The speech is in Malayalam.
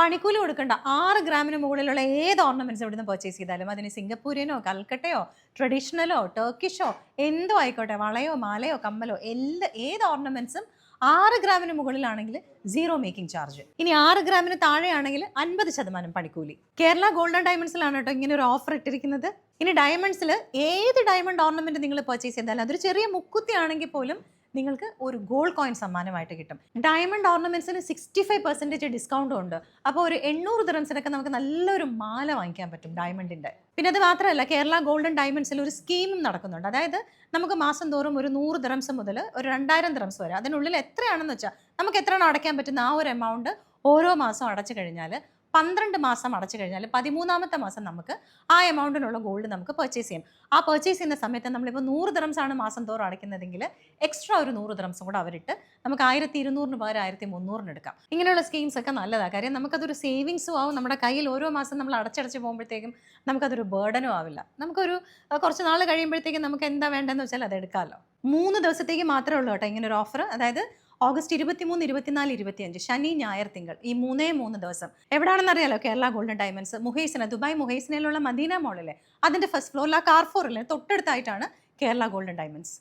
പണിക്കൂലി കൊടുക്കേണ്ട. ആറ് ഗ്രാമിന് മുകളിലുള്ള ഏത് ഓർണമെന്റ്സ് ഇവിടുന്ന് പർച്ചേസ് ചെയ്താലും അതിന് സിംഗപ്പൂരിയനോ കൽക്കട്ടയോ ട്രഡീഷണലോ ടർക്കിഷോ എന്തോ ആയിക്കോട്ടെ വളയോ മാലയോ കമ്മലോ എല്ലാ ഏത് ഓർണമെന്റ്സും ആറ് ഗ്രാമിന് മുകളിലാണെങ്കിൽ സീറോ മേക്കിംഗ് ചാർജ് ഇനി ആറ് ഗ്രാമിന് താഴെയാണെങ്കിൽ അൻപത് ശതമാനം പണിക്കൂലി. കേരള ഗോൾഡൻ ഡയമണ്ട്സിലാണ് കേട്ടോ ഇങ്ങനെ ഒരു ഓഫർ ഇട്ടിരിക്കുന്നത്. ഇനി ഡയമണ്ട്സിൽ ഏത് ഡയമണ്ട് ഓർണമെന്റ് നിങ്ങൾ പർച്ചേസ് ചെയ്താലും അതൊരു ചെറിയ മുക്കുത്തി ആണെങ്കിൽ പോലും നിങ്ങൾക്ക് ഒരു ഗോൾഡ് കോയിൻ സമ്മാനമായിട്ട് കിട്ടും. ഡയമണ്ട് ഓർണമെന്റ്സിന് സിക്സ്റ്റി ഫൈവ് പെർസെന്റേജ് ഡിസ്കൗണ്ടും ഉണ്ട്. അപ്പോൾ ഒരു എണ്ണൂറ് ദിറംസിനൊക്കെ നമുക്ക് നല്ലൊരു മാല വാങ്ങിക്കാൻ പറ്റും ഡയമണ്ടിന്റെ പിന്നെ അത് മാത്രമല്ല കേരള ഗോൾഡൻ ഡയമണ്ട്സിൽ ഒരു സ്കീമും നടക്കുന്നുണ്ട്. അതായത് നമുക്ക് മാസം തോറും ഒരു നൂറ് ദിറംസ് മുതൽ ഒരു രണ്ടായിരം ദിറംസ് വരെ. അതിനുള്ളിൽ എത്രയാണെന്ന് വെച്ചാൽ നമുക്ക് എത്രയാണോ അടയ്ക്കാൻ പറ്റുന്ന ആ ഒരു എമൗണ്ട് ഓരോ മാസം അടച്ചു കഴിഞ്ഞാൽ പന്ത്രണ്ട് മാസം അടച്ചു കഴിഞ്ഞാൽ പതിമൂന്നാമത്തെ മാസം നമുക്ക് ആ എമൗണ്ടിനുള്ള ഗോൾഡ് നമുക്ക് പർച്ചേസ് ചെയ്യാം. ആ പർച്ചേസ് ചെയ്യുന്ന സമയത്ത് നമ്മളിപ്പോൾ നൂറ് ആണ് മാസം തോറും അടയ്ക്കുന്നതെങ്കിൽ എക്സ്ട്രാ ഒരു നൂറ് ദിറംസും കൂടെ അവരിട്ട് നമുക്ക് ആയിരത്തി ഇരുന്നൂറിന് പകരം ആയിരത്തി മുന്നൂറിന് എടുക്കാം. ഇങ്ങനെയുള്ള സ്കീംസ് ഒക്കെ നല്ലതാണ് കാര്യം നമുക്കതൊരു സേവിങ്സും ആവും. നമ്മുടെ കയ്യിൽ ഓരോ മാസം നമ്മൾ അടച്ചടച്ച് പോകുമ്പോഴത്തേക്കും നമുക്കതൊരു ബേർഡനും ആവില്ല. നമുക്കൊരു കുറച്ച് നാൾ കഴിയുമ്പോഴത്തേക്കും നമുക്ക് എന്താ വേണ്ടതെന്ന് വെച്ചാൽ അത് എടുക്കാമല്ലോ മൂന്ന് ദിവസത്തേക്ക് മാത്രമേ ഉള്ളൂ കേട്ടോ ഇങ്ങനെ ഒരു ഓഫർ അതായത് ഓഗസ്റ്റ് ഇരുപത്തിമൂന്ന് ഇരുപത്തിനാല് ഇരുപത്തിയഞ്ച് ശനി ഞായർ തിങ്കൾ ഈ മൂന്നേ മൂന്ന് ദിവസം. എവിടാണെന്ന് അറിയാലോ Kerala golden diamonds? Muhaisnah Dubai മുഹൈസിനയിലുള്ള Madina മോളിലെ അതിന്റെ ഫസ്റ്റ് ഫ്ലോറിൽ ആ കാർഫോറിലെ തൊട്ടടുത്തായിട്ടാണ് കേരള ഗോൾഡൻ ഡയമണ്ട്സ്.